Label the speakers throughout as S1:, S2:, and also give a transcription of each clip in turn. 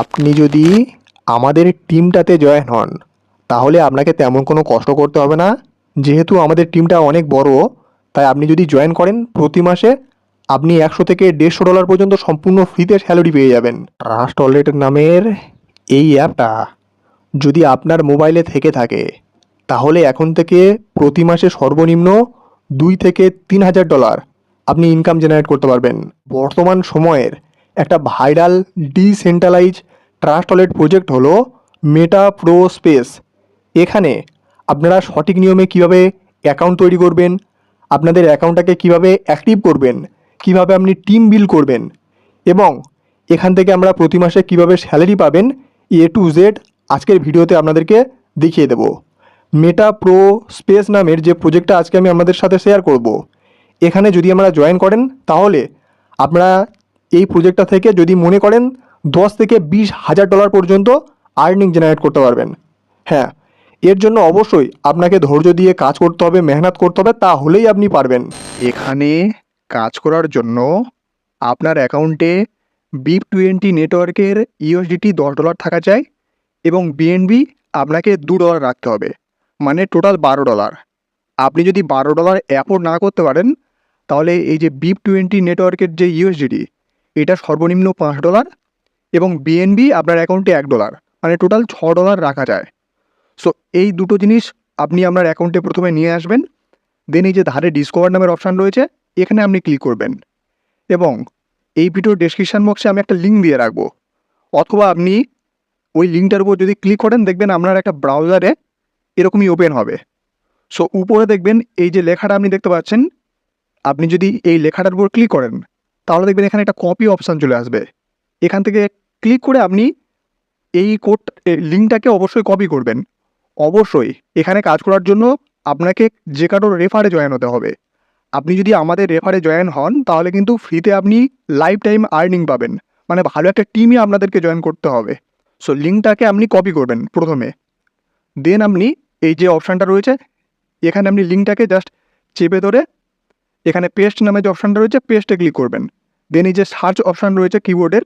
S1: আপনি যদি আমাদের টিমটাতে জয়েন হন, তাহলে আপনাকে তেমন কোনো কষ্ট করতে হবে না। যেহেতু আমাদের টিমটা অনেক বড়, তাই আপনি যদি জয়েন করেন, প্রতি মাসে আপনি একশো থেকে দেড়শো ডলার পর্যন্ত সম্পূর্ণ ফ্রিতে স্যালারি পেয়ে যাবেন। ট্রাস্ট ওয়ালেট নামের এই অ্যাপটা যদি আপনার মোবাইলে থেকে থাকে, তাহলে এখন থেকে প্রতি মাসে সর্বনিম্ন দুই থেকে তিন হাজার ডলার আপনি ইনকাম জেনারেট করতে পারবেন। বর্তমান সময়ের একটা viral decentralize trust wallet project হলো মেটা প্রো স্পেস। এখানে আপনারা সঠিক নিয়মে কীভাবে অ্যাকাউন্ট তৈরি করবেন, আপনাদের অ্যাকাউন্টটাকে কীভাবে অ্যাক্টিভ করবেন, কীভাবে আপনি টিম বিল করবেন এবং এখান থেকে আমরা প্রতি মাসে কীভাবে স্যালারি পাবেন, এ টু জেড আজকের ভিডিওতে আপনাদেরকে দেখিয়ে দেব। মেটা প্রো স্পেস নামের যে প্রজেক্টটা আজকে আমি আপনাদের সাথে শেয়ার করব, এখানে যদি আমরা জয়েন করেন তাহলে আপনারা এই প্রজেক্টটা থেকে যদি মনে করেন দশ থেকে বিশ হাজার ডলার পর্যন্ত আর্নিং জেনারেট করতে পারবেন। হ্যাঁ এর জন্য অবশ্যই আপনাকে ধৈর্য দিয়ে কাজ করতে হবে, মেহনত করতে হবে, তাহলেই আপনি পারবেন। এখানে কাজ করার জন্য আপনার অ্যাকাউন্টে বিপ টোয়েন্টি নেটওয়ার্কের ইউএসডিটি দশ ডলার থাকা চাই এবং বিএনবি আপনাকে দু ডলার রাখতে হবে মানে টোটাল বারো ডলার আপনি যদি বারো ডলার অ্যাফোর্ড না করতে পারেন, তাহলে এই যে বিপ টোয়েন্টি নেটওয়ার্কের যে ইউএসডিটি এটা সর্বনিম্ন পাঁচ ডলার এবং বিএনবি আপনার অ্যাকাউন্টে এক ডলার মানে টোটাল ছ ডলার রাখা যায়। সো এই দুটো জিনিস আপনি আপনার অ্যাকাউন্টে প্রথমে নিয়ে আসবেন দেন এই যে ধারে ডিসকভার নামের অপশান রয়েছে, এখানে আপনি ক্লিক করবেন। এবং এই ভিডিওর ডেসক্রিপশান বক্সে আমি একটা লিঙ্ক দিয়ে রাখব। অথবা আপনি ওই লিঙ্কটার উপর যদি ক্লিক করেন, দেখবেন আপনার একটা ব্রাউজারে এরকমই ওপেন হবে। সো উপরে দেখবেন এই যে লেখাটা আপনি দেখতে পাচ্ছেন, আপনি যদি এই লেখাটার উপর ক্লিক করেন তাহলে দেখবেন এখানে একটা কপি অপশান চলে আসবে। এখান থেকে ক্লিক করে আপনি এই কোড লিঙ্কটাকে অবশ্যই কপি করবেন। অবশ্যই এখানে কাজ করার জন্য আপনাকে যে কারোর রেফারে জয়েন হতে হবে। আপনি যদি আমাদের রেফারে জয়েন হন, তাহলে কিন্তু ফ্রিতে আপনি লাইফ টাইম আর্নিং পাবেন। মানে ভালো একটা টিমই আপনাদেরকে জয়েন করতে হবে। সো লিঙ্কটাকে আপনি কপি করবেন প্রথমে। দেন আপনি এই যে অপশানটা রয়েছে, এখানে আপনি লিঙ্কটাকে জাস্ট চেপে ধরে, এখানে পেস্ট নামে যে অপশানটা রয়েছে পেস্টে ক্লিক করবেন। দেন এই যে সার্চ অপশান রয়েছে কিবোর্ডের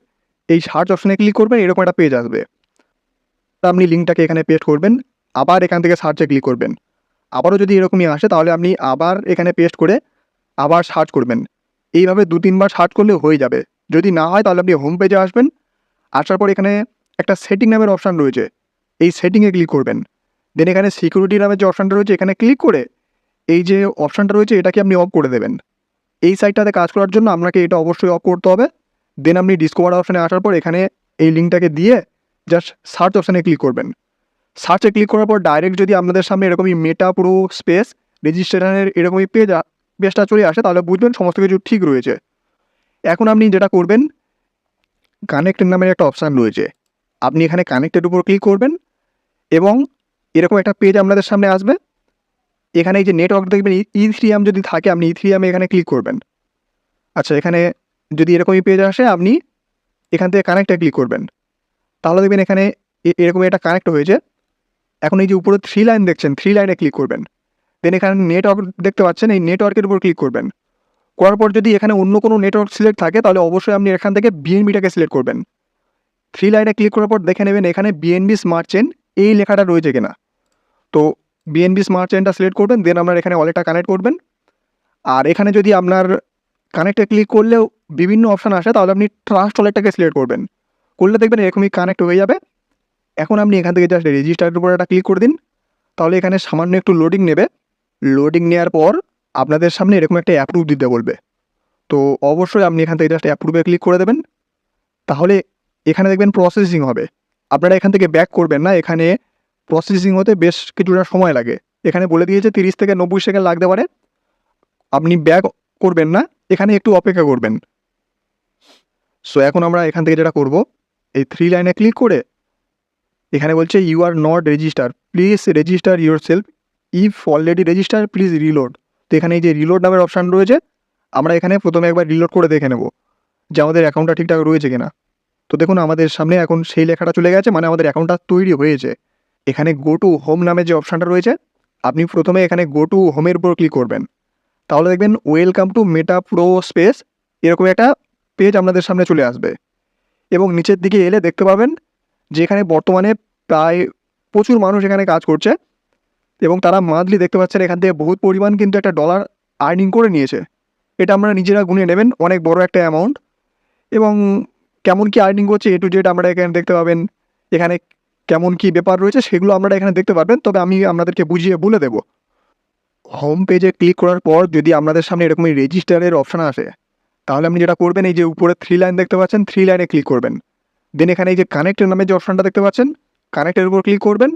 S1: এই সার্চ অপশানে ক্লিক করবেন, এরকম একটা পেজ আসবে। তা আপনি লিঙ্কটাকে এখানে পেস্ট করবেন, আবার এখান থেকে সার্চে ক্লিক করবেন। আবারও যদি এরকমই আসে, তাহলে আপনি আবার এখানে পেস্ট করে আবার সার্চ করবেন। এইভাবে দু, তিনবার সার্চ করলে হয়ে যাবে। যদি না হয়, তাহলে আপনি হোম পেজে আসবেন, আসার পর এখানে একটা সেটিং নামের অপশান রয়েছে। এই সেটিংয়ে ক্লিক করবেন। দেন এখানে সিকিউরিটি নামের যে অপশানটা রয়েছে, এখানে ক্লিক করে এই যে অপশানটা রয়েছে, এটাকে আপনি অফ করে দেবেন। এই সাইটটাতে কাজ করার জন্য আপনাকে এটা অবশ্যই অফ করতে হবে। দেন আপনি ডিসকভার অপশানে আসার পর এখানে এই লিঙ্কটাকে দিয়ে জাস্ট সার্চ অপশানে ক্লিক করবেন। সার্চে ক্লিক করার পর ডাইরেক্ট যদি আপনাদের সামনে এরকমই মেটা পুরো স্পেস রেজিস্ট্রেশনের এরকমই পেজ পেজটা চলে আসে, তাহলে বুঝবেন সমস্ত কিছু ঠিক রয়েছে। এখন আপনি যেটা করবেন কানেক্টেড নামের একটা অপশান রয়েছে। আপনি এখানে কানেক্টেড উপর ক্লিক করবেন এবং এরকম একটা পেজ আপনাদের সামনে আসবে। এখানে এই যে নেটওয়ার্ক দেখবেন ই থ্রিয়াম যদি থাকে, আপনি ই থ্রিয়ামে এখানে ক্লিক করবেন। আচ্ছা এখানে যদি এরকমই পেজ আসে, আপনি এখান থেকে কানেক্টে ক্লিক করবেন। তাহলে দেখবেন এখানে এরকম এটা কানেক্ট হয়েছে। এখন এই যে উপরে থ্রি লাইন দেখছেন থ্রি লাইনে ক্লিক করবেন। দেন এখানে নেটওয়ার্ক দেখতে পাচ্ছেন, এই নেটওয়ার্কের উপর ক্লিক করবেন। করার পর যদি এখানে অন্য কোনো নেটওয়ার্ক সিলেক্ট থাকে, তাহলে অবশ্যই আপনি এখান থেকে বিএনবিটাকে সিলেক্ট করবেন। থ্রি লাইনে ক্লিক করার পর দেখে নেবেন, এখানে বিএনবি স্মার্ট চেন এই লেখাটা রয়েছে কিনা। তো বিএনবি স্মার্ট চেনটা সিলেক্ট করবেন দেন আপনার এখানে ওয়ালেটটা কানেক্ট করবেন। আর এখানে যদি আপনার কানেক্টে ক্লিক করলেও বিভিন্ন অপশান আসে, তাহলে আপনি ট্রাস্ট ওয়ালেটটাকে সিলেক্ট করবেন। করলে দেখবেন এরকমই কানেক্ট হয়ে যাবে। এখন আপনি এখান থেকে জাস্ট রেজিস্টারের উপর একটা ক্লিক করে দিন। তাহলে এখানে সামান্য একটু লোডিং নেবে। লোডিং নেওয়ার পর আপনাদের সামনে এরকম একটা অ্যাপ্রুভ দিতে বলবে। তো অবশ্যই আপনি এখান থেকে জাস্ট অ্যাপ্রুভে ক্লিক করে দেবেন। তাহলে এখানে দেখবেন প্রসেসিং হবে। আপনারা এখান থেকে ব্যাক করবেন না, এখানে প্রসেসিং হতে বেশ কিছুটা সময় লাগে। এখানে বলে দিয়েছে তিরিশ থেকে নব্বই সেকেন্ড লাগতে পারে। আপনি ব্যাক করবেন না, এখানে একটু অপেক্ষা করবেন। সো এখন আমরা এখান থেকে যেটা করব, এই থ্রি লাইনে ক্লিক করে এখানে বলছে you are not register please register yourself if already register please reload তো এখানে এই যে রিলোড নামের অপশান রয়েছে, আমরা এখানে প্রথমে একবার রিলোড করে দেখে নেব যে আমাদের অ্যাকাউন্টটা ঠিকঠাক রয়েছে কিনা। তো দেখুন, আমাদের সামনে এখন সেই লেখাটা চলে গেছে মানে আমাদের অ্যাকাউন্টটা তৈরি হয়েছে। এখানে গো টু হোম নামে যে অপশানটা রয়েছে, আপনি প্রথমে এখানে গো টু হোমের উপর ক্লিক করবেন। তাহলে দেখবেন welcome to Meta Pro space এরকম একটা পেজ আপনাদের সামনে চলে আসবে। এবং নিচের দিকে এলে দেখতে পাবেন যে এখানে বর্তমানে প্রায় প্রচুর মানুষ এখানে কাজ করছে এবং তারা মান্থলি দেখতে পাচ্ছেন এখান থেকে বহুত পরিমাণ কিন্তু একটা ডলার আর্নিং করে নিয়েছে। এটা আপনারা নিজেরা গুনে নেবেন, অনেক বড় একটা অ্যামাউন্ট এবং কেমন কি আর্নিং করছে এ টু জেড আমরা এখানে দেখতে পাবেন। এখানে কেমন কি ব্যাপার রয়েছে সেগুলো আপনারা এখানে দেখতে পারবেন। তবে আমি আপনাদেরকে বুঝিয়ে বলে দেবো। হোম পেজে ক্লিক করার পর যদি আপনাদের সামনে এরকমই রেজিস্টারের অপশান আসে, তাহলে আপনি যেটা করবেন, এই যে উপরে থ্রি লাইন দেখতে পাচ্ছেন থ্রি লাইনে ক্লিক করবেন। দেন এখানে এই যে কানেক্টের নামে যে অপশানটা দেখতে পাচ্ছেন কানেক্টের উপর ক্লিক করবেন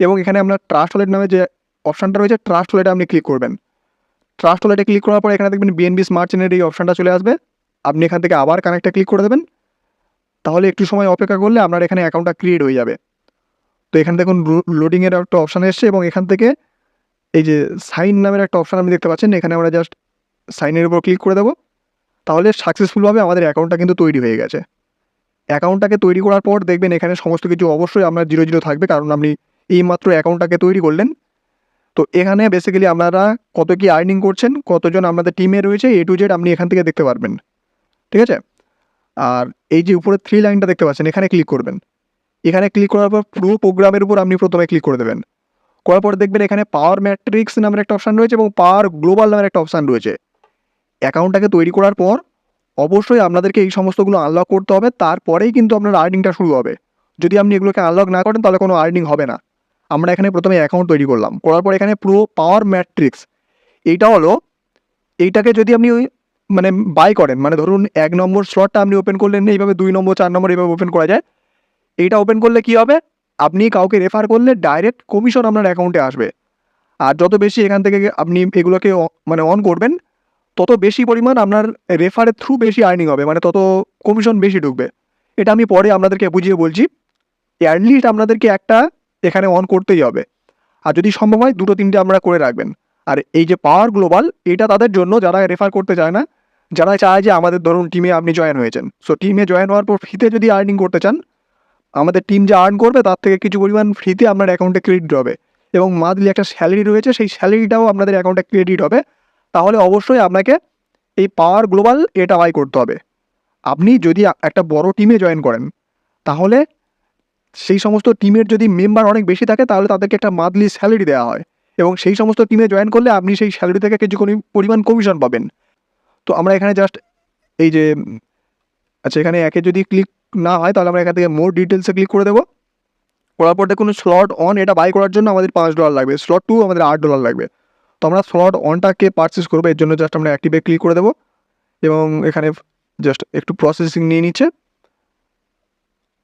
S1: এবং এখানে আপনার ট্রাস্ট ওয়ালেট নামে যে অপশানটা রয়েছে ট্রাস্ট ওয়ালেটে আপনি ক্লিক করবেন। ট্রাস্ট ওয়ালেটে ক্লিক করার পর এখানে দেখবেন বিএনবি স্মার্ট চেনের এই অপশানটা চলে আসবে। আপনি এখান থেকে আবার কানেক্টে ক্লিক করে দেবেন। তাহলে একটু সময় অপেক্ষা করলে আপনার এখানে অ্যাকাউন্টটা ক্রিয়েট হয়ে যাবে। তো এখানে দেখুন লোডিংয়ের একটা অপশান এসছে এবং এখান থেকে এই যে সাইন নামের একটা অপশান আপনি দেখতে পাচ্ছেন। এখানে আমরা জাস্ট সাইনের উপর ক্লিক করে দেবো। তাহলে সাকসেসফুলভাবে আমাদের অ্যাকাউন্টটা কিন্তু তৈরি হয়ে গেছে। অ্যাকাউন্টটাকে তৈরি করার পর দেখবেন এখানে সমস্ত কিছু অবশ্যই আপনার জিরো জিরো থাকবে, কারণ আপনি এইমাত্র অ্যাকাউন্টটাকে তৈরি করলেন। তো এখানে বেসিক্যালি আপনারা কত কি আর্নিং করছেন, কতজন আপনাদের টিমে রয়েছে এ টু জেড আপনি এখান থেকে দেখতে পারবেন। ঠিক আছে? আর এই যে উপরে থ্রি লাইনটা দেখতে পাচ্ছেন, এখানে ক্লিক করবেন। এখানে ক্লিক করার পর পুরো প্রোগ্রামের উপর আপনি প্রথমে ক্লিক করে দেবেন। করার পর দেখবেন এখানে পাওয়ার ম্যাট্রিক্স নামের একটা অপশান রয়েছে এবং পাওয়ার গ্লোবাল নামের একটা অপশান রয়েছে। অ্যাকাউন্টটাকে তৈরি করার পর অবশ্যই আপনাদেরকে এই সমস্তগুলো আনলক করতে হবে, তারপরেই কিন্তু আপনার আর্নিংটা শুরু হবে। যদি আপনি এগুলোকে আনলক না করেন, তাহলে কোনো আর্নিং হবে না। আমরা এখানে প্রথমে অ্যাকাউন্ট তৈরি করলাম। করার পর এখানে পুরো পাওয়ার ম্যাট্রিক্স এইটা হলো, এইটাকে যদি আপনি ওই মানে বাই করেন মানে ধরুন এক নম্বর স্লটটা আপনি ওপেন করলেন, এইভাবে দুই নম্বর, চার নম্বর এইভাবে ওপেন করা যায়। এইটা ওপেন করলে কি হবে? আপনি কাউকে রেফার করলে ডাইরেক্ট কমিশন আপনার অ্যাকাউন্টে আসবে। আর যত বেশি এখান থেকে আপনি এগুলোকে মানে অন করবেন, তত বেশি পরিমাণ আপনার রেফারের থ্রু বেশি আর্নিং হবে মানে তত কমিশন বেশি ঢুকবে। এটা আমি পরে আপনাদেরকে বুঝিয়ে বলছি। অ্যাটলিস্ট আপনাদেরকে একটা এখানে অন করতেই হবে। আর যদি সম্ভব হয়, দুটো তিনটে আপনারা করে রাখবেন। আর এই যে পাওয়ার গ্লোবাল এটা তাদের জন্য যারা রেফার করতে চায় না, যারা চায় যে আমাদের ধরুন টিমে আপনি জয়েন হয়েছেন। সো টিমে জয়েন হওয়ার পর ফিতে যদি আর্নিং করতে চান আমাদের টিম যে আর্ন করবে, তার থেকে কিছু পরিমাণ ফ্রিতে আপনার অ্যাকাউন্টে ক্রেডিট হবে এবং মান্থলি একটা স্যালারি রয়েছে, সেই স্যালারিটাও আপনাদের অ্যাকাউন্টে ক্রেডিট হবে। তাহলে অবশ্যই আপনাকে এই পাওয়ার গ্লোবাল এটা বাই করতে হবে। আপনি যদি একটা বড় টিমে জয়েন করেন, তাহলে সেই সমস্ত টিমের যদি মেম্বার অনেক বেশি থাকে, তাহলে তাদেরকে একটা মান্থলি স্যালারি দেওয়া হয়। এবং সেই সমস্ত টিমে জয়েন করলে আপনি সেই স্যালারি থেকে কিছু পরিমাণ কমিশন পাবেন। তো আমরা এখানে জাস্ট এই যে আচ্ছা এখানে একে যদি ক্লিক না হয়, তাহলে আমরা এখান থেকে মোর ডিটেলসে ক্লিক করে দেবো। করার পর দেখুন স্লট অন এটা বাই করার জন্য আমাদের পাঁচ ডলার লাগবে। স্লট টু আমাদের আট ডলার লাগবে। তো আমরা স্লট অনটাকে পারচেস করব, এর জন্য জাস্ট আমরা অ্যাক্টিভে ক্লিক করে দেবো। এবং এখানে জাস্ট একটু প্রসেসিং নিয়ে নিচ্ছে।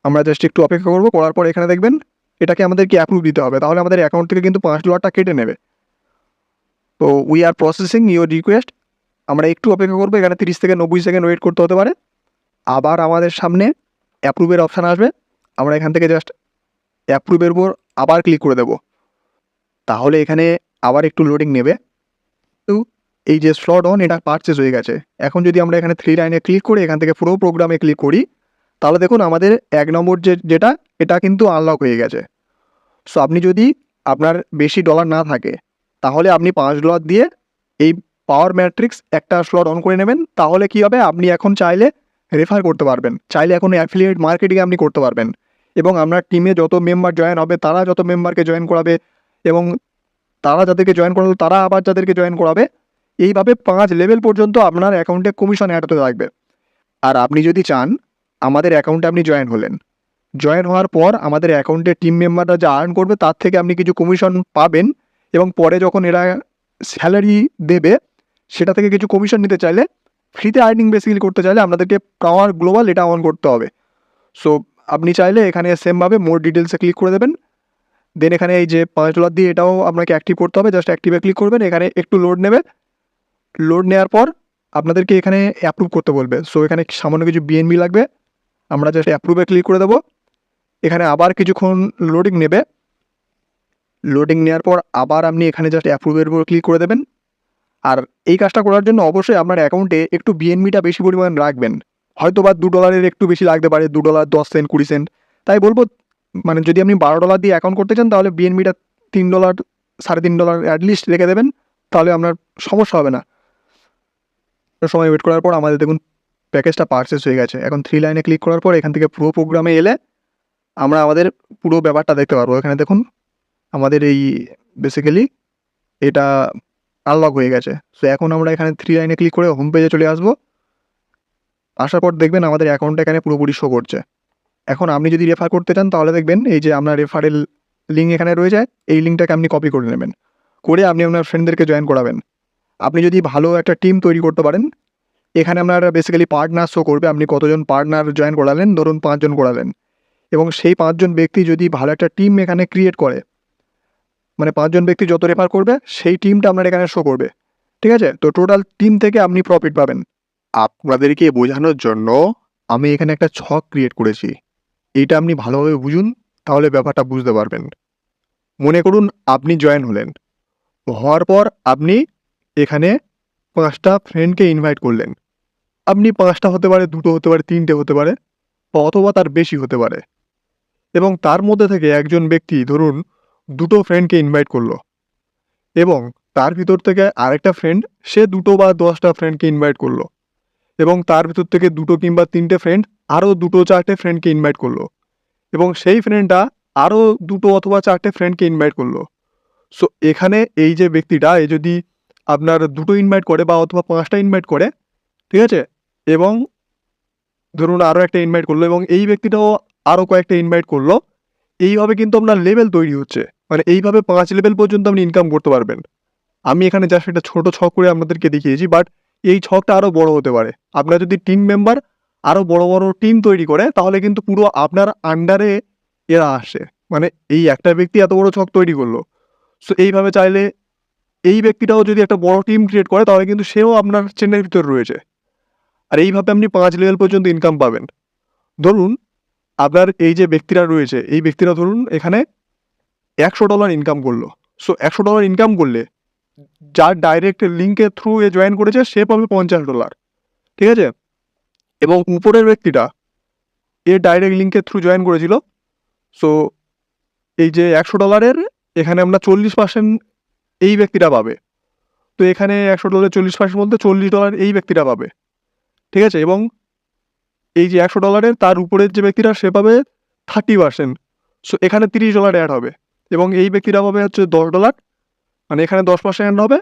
S1: আমরা জাস্ট একটু অপেক্ষা করব, করার পর এখানে দেখবেন, এটাকে আমাদেরকে অ্যাপ্রুভ দিতে হবে। তাহলে আমাদের অ্যাকাউন্ট থেকে কিন্তু পাঁচ ডলারটা কেটে নেবে। তো we are processing your request আমরা একটু অপেক্ষা করব, এখানে তিরিশ থেকে নব্বই সেকেন্ড ওয়েট করতে হতে পারে। আবার আমাদের সামনে অ্যাপ্রুভের অপশান আসবে, আমরা এখান থেকে জাস্ট অ্যাপ্রুভের উপর আবার ক্লিক করে দেবো। তাহলে এখানে আবার একটু লোডিং নেবে। তো এই যে স্লট অন এটা পারচেস হয়ে গেছে। এখন যদি আমরা এখানে থ্রি লাইনে ক্লিক করি এখান থেকে পুরো প্রোগ্রামে ক্লিক করি, তাহলে দেখুন আমাদের এক নম্বর যে, যেটা, এটা কিন্তু আনলক হয়ে গেছে। সো আপনি যদি আপনার বেশি ডলার না থাকে, তাহলে আপনি পাঁচ ডলার দিয়ে এই পাওয়ার ম্যাট্রিক্স একটা স্লট অন করে নেবেন। তাহলে কি হবে? আপনি এখন চাইলে রেফার করতে পারবেন। চাইলে এখন অ্যাফিলিয়েট মার্কেটিংয়ে আপনি করতে পারবেন। এবং আপনার টিমে যত মেম্বার জয়েন হবে, তারা যত মেম্বারকে জয়েন করাবে এবং তারা যাদেরকে জয়েন করাবে, তারা আবার যাদেরকে জয়েন করাবে, এইভাবে পাঁচ লেভেল পর্যন্ত আপনার অ্যাকাউন্টে কমিশন অ্যাড হতে থাকবে। আর আপনি যদি চান, আমাদের অ্যাকাউন্টে আপনি জয়েন হলেন। জয়েন হওয়ার পর আমাদের অ্যাকাউন্টে টিম মেম্বাররা যা আর্ন করবে, তার থেকে আপনি কিছু কমিশন পাবেন এবং পরে যখন এরা স্যালারি দেবে, সেটা থেকে কিছু কমিশন নিতে চাইলে ফ্রিতে আর্নিং বেসিক্যালি করতে চাইলে আপনাদেরকে পাওয়ার গ্লোবাল এটা অন করতে হবে। সো আপনি চাইলে এখানে সেমভাবে মোর ডিটেলসে ক্লিক করে দেবেন। দেন এখানে এই যে পাঁচ ডলার দিয়ে এটাও আপনাকে অ্যাক্টিভ করতে হবে। জাস্ট অ্যাক্টিভে ক্লিক করবেন। এখানে একটু লোড নেবে। লোড নেওয়ার পর আপনাদেরকে এখানে অ্যাপ্রুভ করতে বলবে। সো এখানে সামান্য কিছু বিএনবি লাগবে। আমরা জাস্ট অ্যাপ্রুভে ক্লিক করে দেবো। এখানে আবার কিছুক্ষণ লোডিং নেবে। লোডিং নেওয়ার পর আবার আপনি এখানে জাস্ট অ্যাপ্রুভের উপর ক্লিক করে দেবেন। আর এই কাজটা করার জন্য অবশ্যই আপনার অ্যাকাউন্টে একটু বিএনবিটা বেশি পরিমাণ রাখবেন। হয়তো বা দু ডলারের একটু বেশি লাগতে পারে, দু ডলার দশ সেন্ট কুড়ি সেন্ট তাই বলব মানে যদি আপনি বারো ডলার দিয়ে অ্যাকাউন্ট করতে চান, তাহলে বিএনবিটা তিন ডলার সাড়ে তিন ডলার অ্যাটলিস্ট রেখে দেবেন, তাহলে আপনার সমস্যা হবে না। সময় ওয়েট করার পর আমাদের দেখুন প্যাকেজটা পারচেস হয়ে গেছে। এখন থ্রি লাইনে ক্লিক করার পর এখান থেকে প্রো প্রোগ্রামে এলে আমরা আমাদের পুরো ব্যাপারটা দেখতে পারব। এখানে দেখুন, আমাদের এই বেসিক্যালি এটা আনলক হয়ে গেছে। সো এখন আমরা এখানে থ্রি লাইনে ক্লিক করে হোম পেজে চলে আসব। আসার পর দেখবেন আমাদের অ্যাকাউন্টটা এখানে পুরোপুরি শো করছে। এখন আপনি যদি রেফার করতে চান, তাহলে দেখবেন এই যে আপনার রেফারেল লিঙ্ক এখানে রয়েছে এই লিঙ্কটাকে আপনি কপি করে নেবেন। করে আপনি আপনার ফ্রেন্ডদেরকে জয়েন করাবেন। আপনি যদি ভালো একটা টিম তৈরি করতে পারেন, এখানে আপনার বেসিক্যালি পার্টনার শো করবে। আপনি কতজন পার্টনার জয়েন করালেন, ধরুন পাঁচজন করালেন। এবং সেই পাঁচজন ব্যক্তি যদি ভালো একটা টিম এখানে ক্রিয়েট করে মানে পাঁচজন ব্যক্তি যত রেফার করবে, সেই টিমটা আপনার এখানে শো করবে। ঠিক আছে? তো টোটাল টিম থেকে আপনি প্রফিট পাবেন। আপনাদেরকে বোঝানোর জন্য আমি এখানে একটা ছক ক্রিয়েট করেছি। এটা আপনি ভালোভাবে বুঝুন, তাহলে ব্যাপারটা বুঝতে পারবেন। মনে করুন আপনি জয়েন হলেন। হওয়ার পর আপনি এখানে পাঁচটা ফ্রেন্ডকে ইনভাইট করলেন। আপনি পাঁচটা হতে পারে, দুটো হতে পারে, তিনটে হতে পারে অথবা তার বেশি হতে পারে। এবং তার মধ্যে থেকে একজন ব্যক্তি, ধরুন দুটো ফ্রেন্ডকে ইনভাইট করল। এবং তার ভিতর থেকে আরেকটা ফ্রেন্ড সে দুটো বা দশটা ফ্রেন্ডকে ইনভাইট করল। এবং তার ভিতর থেকে দুটো কিংবা তিনটে ফ্রেন্ড আরও দুটো চারটে ফ্রেন্ডকে ইনভাইট করল। এবং সেই ফ্রেন্ডটা আরও দুটো অথবা চারটে ফ্রেন্ডকে ইনভাইট করল। সো এখানে এই যে ব্যক্তিটা এই যদি আপনার দুটো ইনভাইট করে বা অথবা পাঁচটা ইনভাইট করে, ঠিক আছে? এবং ধরুন আরও একটা ইনভাইট করল এবং এই ব্যক্তিটাও আরও কয়েকটা ইনভাইট করল, এইভাবে কিন্তু আপনার লেভেল তৈরি হচ্ছে। মানে এইভাবে পাঁচ লেভেল পর্যন্ত আপনি ইনকাম করতে পারবেন। আমি এখানে জাস্ট একটা ছোটো ছক করে আপনাদেরকে দেখিয়েছি বাট এই ছকটা আরও বড় হতে পারে। আপনার যদি টিম মেম্বার আরও বড় বড় টিম তৈরি করে, তাহলে কিন্তু পুরো আপনার আন্ডারে এরা আসে। মানে এই একটা ব্যক্তি এত বড় ছক তৈরি করল। সো এইভাবে চাইলে এই ব্যক্তিটাও যদি একটা বড় টিম ক্রিয়েট করে, তাহলে কিন্তু সেও আপনার চেনের ভিতরে রয়েছে। আর এইভাবে আপনি পাঁচ লেভেল পর্যন্ত ইনকাম পাবেন। ধরুন, আপনার এই যে ব্যক্তিরা রয়েছে, এই ব্যক্তিরা ধরুন এখানে একশো ডলার ইনকাম করল। সো একশো ডলার ইনকাম করলে, যার ডাইরেক্ট লিঙ্কের থ্রু এ জয়েন করেছে, সে পাবে পঞ্চাশ ডলার ঠিক আছে? এবং উপরের ব্যক্তিটা, এ ডাইরেক্ট লিঙ্কের থ্রু জয়েন করেছিল। সো এই যে একশো ডলারের এখানে আমরা চল্লিশ পার্সেন্ট এই ব্যক্তিটা পাবে। তো, এখানে একশো ডলারের চল্লিশ পার্সেন্ট বলতে চল্লিশ ডলার এই ব্যক্তিটা পাবে। ঠিক আছে? এবং এই যে একশো ডলারের তার উপরের যে ব্যক্তিটা, সে পাবে থার্টি পার্সেন্ট সো এখানে তিরিশ ডলার অ্যাড হবে। এবং এই ব্যক্তিটা পাবে হচ্ছে দশ ডলার মানে এখানে দশ পার্সেন্ট অ্যাড হবে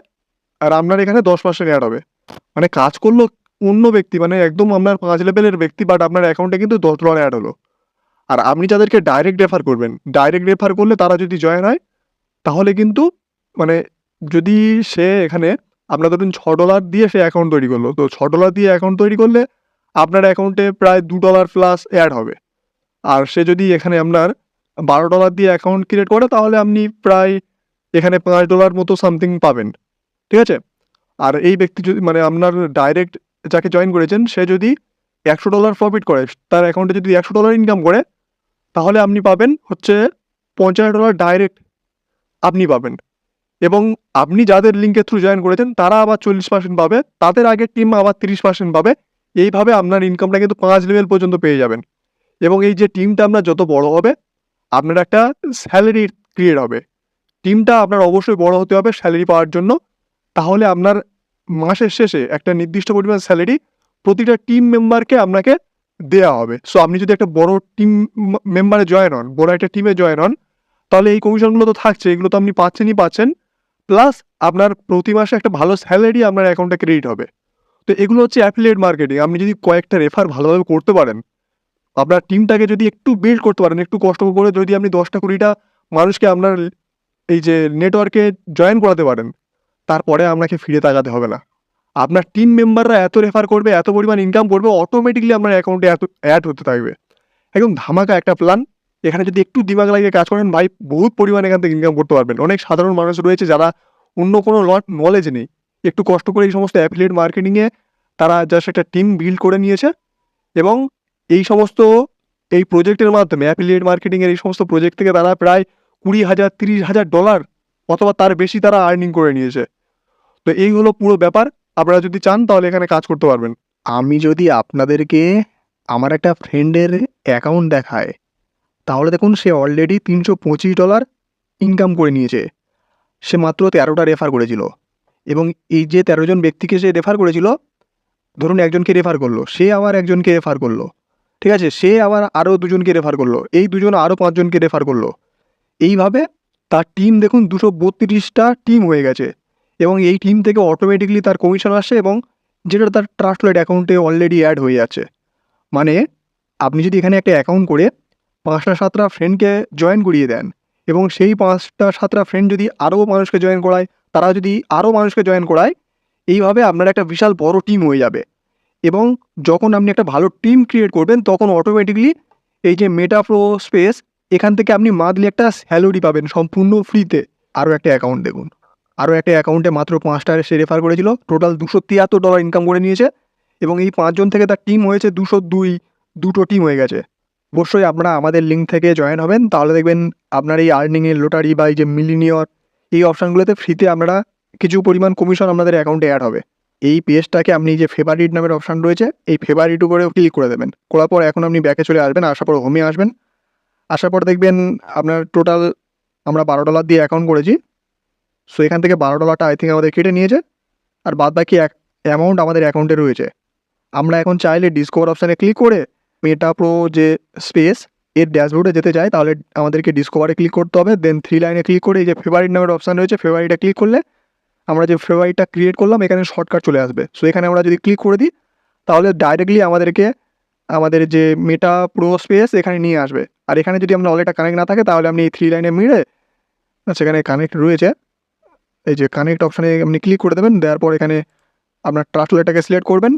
S1: আর আপনার এখানে দশ পার্সেন্ট অ্যাড হবে। মানে কাজ করল অন্য ব্যক্তি মানে একদম আপনার পাঁচ লেভেলের ব্যক্তি বাট আপনার অ্যাকাউন্টে কিন্তু দশ ডলার অ্যাড হলো। আর আপনি যাদেরকে ডাইরেক্ট রেফার করবেন ডাইরেক্ট রেফার করলে তারা যদি জয়েন হয়, তাহলে কিন্তু মানে যদি সে এখানে আপনার ধরুন ছ ডলার দিয়ে সে অ্যাকাউন্ট তৈরি করল, তো ছ ডলার দিয়ে অ্যাকাউন্ট তৈরি করলে আপনার অ্যাকাউন্টে প্রায় দু ডলার প্লাস অ্যাড হবে। আর সে যদি এখানে আপনার বারো ডলার দিয়ে অ্যাকাউন্ট ক্রিয়েট করে তাহলে আপনি প্রায় এখানে পাঁচ ডলার মতো সামথিং পাবেন। ঠিক আছে? আর এই ব্যক্তি যদি মানে আপনার ডাইরেক্ট যাকে জয়েন করেছেন, সে যদি একশো ডলার প্রফিট করে, তার অ্যাকাউন্টে যদি একশো ডলার ইনকাম করে, তাহলে আপনি পাবেন হচ্ছে পঞ্চাশ ডলার ডাইরেক্ট আপনি পাবেন। এবং আপনি যাদের লিঙ্কের থ্রু জয়েন করেছেন, তারা আবার চল্লিশ পার্সেন্ট পাবে, তাদের আগের টিম আবার তিরিশ পার্সেন্ট পাবে। এইভাবে আপনার ইনকামটা কিন্তু পাঁচ লেভেল পর্যন্ত পেয়ে যাবেন। এবং এই যে টিমটা আপনার যত বড় হবে আপনার একটা স্যালারি ক্রিয়েট হবে। টিমটা আপনার অবশ্যই বড় হতে হবে স্যালারি পাওয়ার জন্য। তাহলে আপনার মাসের শেষে একটা নির্দিষ্ট পরিমাণ স্যালারি প্রতিটা টিম মেম্বারকে আপনাকে দেওয়া হবে। সো আপনি যদি একটা বড় টিম মেম্বারে জয়েন হন, বড় একটা টিমে জয়েন হন, তাহলে এই কমিশনগুলো তো থাকছে, এগুলো তো আপনি পাচ্ছেনই পাচ্ছেন। প্লাস আপনার প্রতি মাসে একটা ভালো স্যালারি আপনার অ্যাকাউন্টে ক্রেডিট হবে। তো এগুলো হচ্ছে অ্যাফিলিয়েট মার্কেটিং আপনি যদি কয়েকটা রেফার ভালোভাবে করতে পারেন আপনার টিমটাকে যদি একটু বিল্ড করতে পারেন, একটু কষ্ট করে যদি আপনি দশটা কুড়িটা মানুষকে আপনার এই যে নেটওয়ার্কে জয়েন করাতে পারেন, তারপরে আপনাকে ফিরে তাকাতে হবে না। আপনার টিম মেম্বাররা এত রেফার করবে, এত পরিমাণ ইনকাম করবে অটোমেটিকলি আপনার অ্যাকাউন্টে এত অ্যাড হতে থাকবে। একদম ধামাকা একটা প্ল্যান এখানে যদি একটু দিমাগ লাগিয়ে কাজ করেন, ভাই, বহুত পরিমাণে এখান থেকে ইনকাম করতে পারবেন। অনেক সাধারণ মানুষ রয়েছে যারা অন্য কোনো লট নলেজ নেই। একটু কষ্ট করে এই সমস্ত অ্যাফিলিয়েট মার্কেটিংয়ে তারা জাস্ট একটা টিম বিল্ড করে নিয়েছে এবং এই সমস্ত এই প্রজেক্টের মাধ্যমে অ্যাফিলিয়েট মার্কেটিংয়ের এই সমস্ত প্রজেক্ট থেকে তারা প্রায় কুড়ি হাজার, তিরিশ হাজার ডলার অথবা তার বেশি তারা আর্নিং করে নিয়েছে। তো এই হলো পুরো ব্যাপার। আপনারা যদি চান তাহলে এখানে কাজ করতে পারবেন। আমি যদি আপনাদেরকে আমার একটা ফ্রেন্ডের অ্যাকাউন্ট দেখায়, তাহলে দেখুন সে অলরেডি তিনশো পঁচিশ ডলার ইনকাম করে নিয়েছে। সে মাত্র তেরোটা রেফার করেছিল। এবং এই যে তেরো জন ব্যক্তিকে সে রেফার করেছিল, ধরুন একজনকে রেফার করল, সে আবার একজনকে রেফার করল। ঠিক আছে? সে আবার আরও দুজনকে রেফার করল। এই দুজন আরও পাঁচজনকে রেফার করল। এইভাবে তার টিম দেখুন দুশো বত্রিশটা টিম হয়ে গেছে। এবং এই টিম থেকে অটোমেটিকলি তার কমিশন আসছে এবং যেটা তার ট্রাস্টলেট অ্যাকাউন্টে অলরেডি অ্যাড হয়ে যাচ্ছে। মানে আপনি যদি এখানে একটা অ্যাকাউন্ট করে পাঁচটা সাতটা ফ্রেন্ডকে জয়েন করিয়ে দেন এবং সেই পাঁচটা সাতটা ফ্রেন্ড যদি আরও মানুষকে জয়েন করায়, তারা যদি আরও মানুষকে জয়েন করায়, এইভাবে আপনার একটা বিশাল বড় টিম হয়ে যাবে। এবং যখন আপনি একটা ভালো টিম ক্রিয়েট করবেন, তখন অটোমেটিকলি এই যে মেটাপ্রো স্পেস এখান থেকে আপনি মান্থলি একটা স্যালারি পাবেন সম্পূর্ণ ফ্রিতে আরও একটা অ্যাকাউন্ট দেখুন। আরও একটা অ্যাকাউন্টে মাত্র পাঁচটা সে রেফার করেছিল। টোটাল দুশো তিয়াত্তর ডলার ইনকাম করে নিয়েছে এবং এই পাঁচজন থেকে তার টিম হয়েছে দুশো দুই। দুটো টিম হয়ে গেছে। অবশ্যই আপনারা আমাদের লিঙ্ক থেকে জয়েন হবেন। তাহলে দেখবেন আপনার এই আর্নিংয়ের লোটারি বা এই যে মিলিনিয়র এই অপশানগুলোতে ফ্রিতে আপনারা কিছু পরিমাণ কমিশন আপনাদের অ্যাকাউন্টে অ্যাড হবে। এই পেজটাকে আপনি যে ফেভারিট নামের অপশান রয়েছে, এই ফেভারিট উপরে ক্লিক করে দেবেন। করার পর এখন আপনি ব্যাকে চলে আসবেন, আসার পর হোমে আসবেন। আসার পর দেখবেন আপনার টোটাল আমরা বারো ডলার দিয়ে অ্যাকাউন্ট করেছি। সো এখান থেকে বারো ডলারটা আই থিঙ্ক আমাদের কেটে নিয়েছে। আর বাদ বাকি এক অ্যামাউন্ট আমাদের অ্যাকাউন্টে রয়েছে। আমরা এখন চাইলে ডিসকভার অপশানে ক্লিক করে মেটা প্রো যে স্পেস এর ড্যাশবোর্ডে যেতে চাই, তাহলে আমাদেরকে ডিসকভারে ক্লিক করতে হবে। দেন থ্রি লাইনে ক্লিক করে এই যে ফেভারিট নামের অপশান রয়েছে ফেভারিটে ক্লিক করলে আমরা যে ফেভারিটটা ক্রিয়েট করলাম, এখানে শর্টকাট চলে আসবে। সো এখানে আমরা যদি ক্লিক করে দিই, তাহলে ডাইরেক্টলি আমাদেরকে আমাদের যে মেটা প্রো স্পেস এখানে নিয়ে আসবে। আর এখানে যদি আমরা অলরেডি কানেক্ট না থাকে, তাহলে আপনি এই থ্রি লাইনে মিলে সেখানে কানেক্ট রয়েছে। এই যে কানেক্ট অপশানে আপনি ক্লিক করে দেবেন, দেওয়ার পর এখানে আপনার ট্রান্সলেটাকে সিলেক্ট করবেন।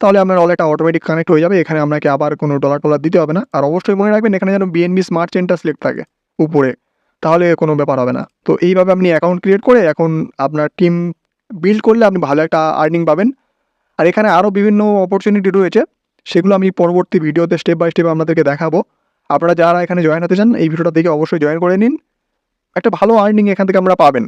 S1: তাহলে আপনার ওয়ালেটটা অটোমেটিক কানেক্ট হয়ে যাবে। এখানে আপনাকে আবার কোনো ডলার টলার দিতে হবে না। আর অবশ্যই মনে রাখবেন, এখানে যেন বিএনবি স্মার্ট চেনটা সিলেক্ট থাকে, উপরে। তাহলে কোনো ব্যাপার হবে না। তো এইভাবে আপনি অ্যাকাউন্ট ক্রিয়েট করে এখন আপনার টিম বিল্ড করলে আপনি ভালো একটা আর্নিং পাবেন। আর এখানে আরও বিভিন্ন অপরচুনিটি রয়েছে, সেগুলো আমি পরবর্তী ভিডিওতে স্টেপ বাই স্টেপ আপনাদেরকে দেখাবো। আপনারা যারা এখানে জয়েন হতে চান, এই ভিডিওটা দেখে অবশ্যই জয়েন করে নিন। একটা ভালো আর্নিং এখান থেকে আমরা পাবেন।